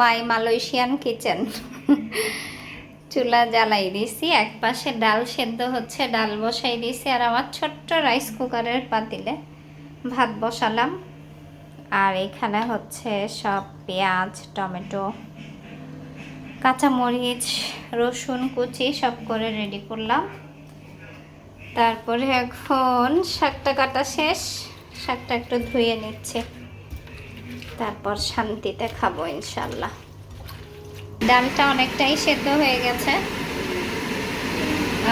মাই Malaysian kitchen চুলা জ্বালাই দিছি, এক পাশে ডাল সেদ্ধ হচ্ছে, ডাল বসাই দিছি, আর আমার ছোট্ট রাইস কুকারের পাতিলে ভাত বসালাম। আর এখানে হচ্ছে সব পেঁয়াজ, টমেটো, কাঁচামরিচ, রসুন, কুচি সব করে রেডি করলাম। তারপরে এখন শাকটা কাটা শেষ, শাকটা একটু ধুয়ে নিচ্ছে। তারপর শান্তিতে খাব ইনশাল্লাহ ডালটা অনেকটাই সেদ্ধ হয়ে গেছে।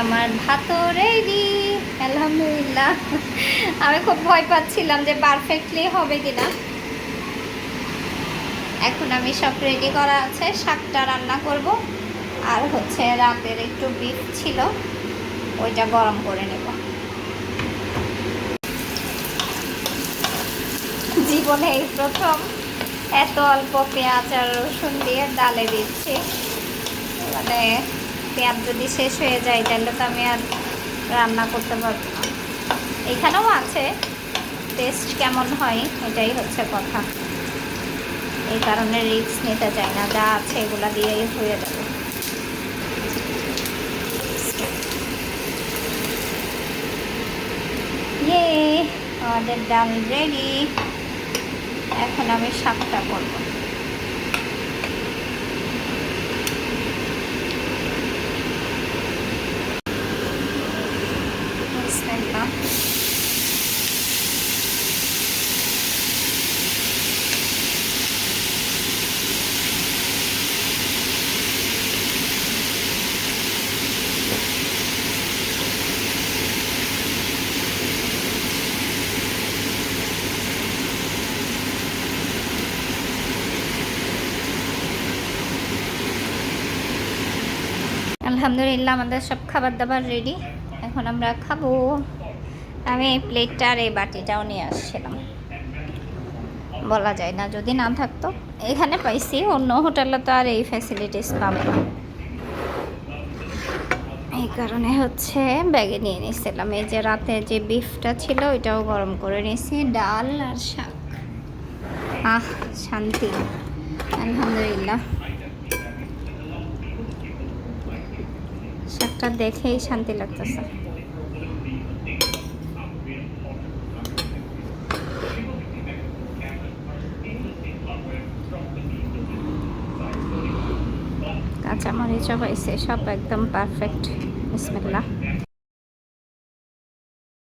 আমার ভাতও রেডি আলহামদুলিল্লাহ। আমি খুব ভয় পাচ্ছিলাম যে পারফেক্টলি হবে কিনা। এখন আমি সব রেডি করা আছে, শাকটা রান্না করব। আর হচ্ছে রাতের একটু বিফ ছিল, ওইটা গরম করে নেব। জীবনে এই প্রথম। এত অল্প পেঁয়াজ আর রসুন দিয়ে ডালে দিচ্ছি। মানে পেঁয়াজ যদি শেষ হয়ে যায়, তাহলে তো আমি আর রান্না করতে পারব না। এখানেও আছে। টেস্ট কেমন হয়, এটাই হচ্ছে কথা। এই কারণে রিস্ক নিতে চাই না। যা আছে এগুলা দিয়েই হয়ে যাবে। ইয়ে আমাদের ডাল রেডি এখন আমি শাকটা করব বিসমিল্লাহ। আলহামদুলিল্লাহ, আমাদের সব খাবার দাবার রেডি এখন আমরা খাব। আমি এই প্লেটটা আর এই বাটিটাও নিয়ে আসছিলাম। বলা যায় না, যদি না থাকতো এখানে পাইছি, অন্য হোটেলে তো আর এই ফ্যাসিলিটিস পাবো না। এই কারণে হচ্ছে ব্যাগে নিয়ে নিয়েছিলাম এই যে রাতে যে বিফটা ছিল, ওইটাও গরম করে নিয়েছি, ডাল আর শাক। আহ, শান্তি। আলহামদুলিল্লাহ। শাকটা দেখেই শান্তি লাগতেছে। কাঁচামরিচও হয়েছে সব একদম পারফেক্ট বিসমিল্লাহ।